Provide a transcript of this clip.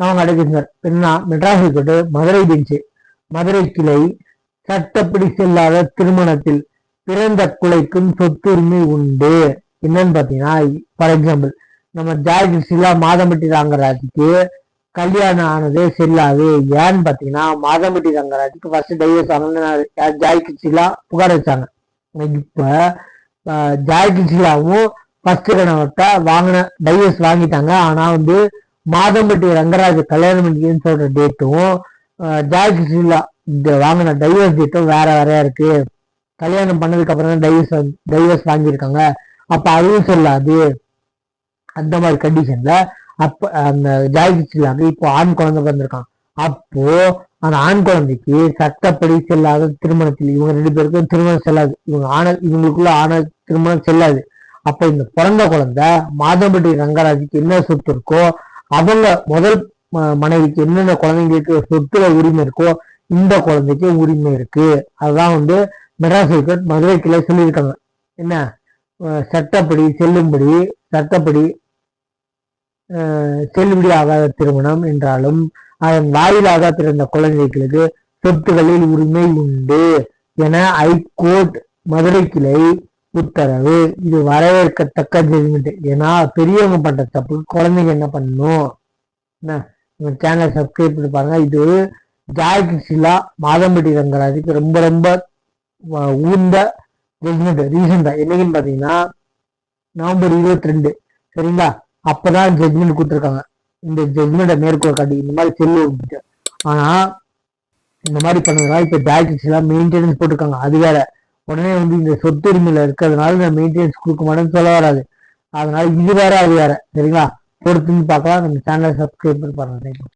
அவங்க அடைக்கின்றனர் பெண்ணா மெட்ராஸை கொண்டு மதுரை பெஞ்சு மதுரை கிளை சட்டப்படி செல்லாத திருமணத்தில் பிறந்த குலைக்கும் சொத்துரிமை உண்டு. என்னன்னு பாத்தீங்கன்னா ஃபார் எக்ஸாம்பிள் நம்ம ஜாய் சிலா மாதம்பட்டி ராங்கராஜுக்கு கல்யாணம் ஆனதே செல்லாது. ஏன்னு பாத்தீங்கன்னா மாதம்பட்டி ரங்கராஜுக்கு ஃபர்ஸ்ட் டைவர்ஸ் ஆனது ஜாய் கிச்சிலா புகார் வச்சாங்க இப்ப ஜாய் கிச்சிலாவும் ஃபர்ஸ்ட் கணவர்கிட்ட வாங்கின டைவர்ஸ் வாங்கிட்டாங்க. ஆனா வந்து மாதம்பட்டி ரங்கராஜ் கல்யாணம் பண்ணிக்கன்னு சொல்ற டேட்டும் ஜாய் ஸ்ரீலா இந்த வாங்கின டைவர்ஸ் டேட்டும் வேற வேறையா இருக்கு. கல்யாணம் பண்ணதுக்கு அப்புறம் தான் டைவர்ஸ் டைவர்ஸ் வாங்கியிருக்காங்க. அப்ப அதுவும் சொல்லாது. அந்த மாதிரி கண்டிஷன்ல அப்ப அந்த ஜாய்கிச்சிலாங்க இப்போ ஆண் குழந்தை பிறந்திருக்கான். அப்போ அந்த ஆண் குழந்தைக்கு சட்டப்படி செல்லாத திருமணத்தில் இவங்க ரெண்டு பேருக்கும் திருமணம் செல்லாது. இவங்க ஆன இவங்களுக்குள்ள ஆன திருமணம் செல்லாது. அப்ப இந்த பிறந்த குழந்தை மாதம்பட்டி ரங்கராஜுக்கு என்ன சொத்து இருக்கோ அவங்க முதல் மனைவிக்கு என்னென்ன குழந்தைங்களுக்கு சொத்துல உரிமை இருக்கோ இந்த குழந்தைக்கு உரிமை இருக்கு. அதுதான் வந்து மெட்ராஸ் ஹைகோர்ட் மதுரை கிளை சொல்லியிருக்காங்க. என்ன? சட்டப்படி செல்லும்படி சட்டப்படி செல்லுபடி ஆகாத திருமணம் என்றாலும் அதன் வாயிலாக பிறந்த குழந்தைகளுக்கு சொத்துகளில் உரிமை உண்டு என ஐகோர்ட் மதுரை கிளை உத்தரவு. இது வரவேற்கத்தக்க ஜட்மெண்ட் ஏன்னா பெரியவங்க பண்ற தப்பு குழந்தைங்க என்ன பண்ணணும்? என்ன? சேனல் சப்ஸ்கிரைப் பண்ணி பாருங்க. இது ஜாய் கிருஷ்ணா மாதம்பட்டி ரங்கராஜுக்கு ரொம்ப ரொம்ப உந்த ஜட்மெண்ட் ரீசெண்டா என்னைக்குன்னு பாத்தீங்கன்னா நவம்பர் இருபத்தி ரெண்டு சரிங்களா? அப்பதான் ஜட்மெண்ட் கொடுத்துருக்காங்க. இந்த ஜட்மெண்ட்டை மேற்கோள் காட்டி இந்த மாதிரி செல்லு ஆனா இந்த மாதிரி பண்ணதுனால இப்ப டேரக்டர்ஸ் எல்லாம் மெயின்டெனன்ஸ் போட்டிருக்காங்க. அது வேற. உடனே வந்து இந்த சொத்து உரிமையில இருக்கிறதுனால இந்த மெயின்டெனன்ஸ் கொடுக்க மாட்டேன்னு சொல்ல வராது. அதனால இது வேற அது வேற. சரிங்களா? பொறுத்துன்னு பார்க்கலாம். நம்ம சேனலை சப்ஸ்கிரைப் பண்ணி பாருங்க.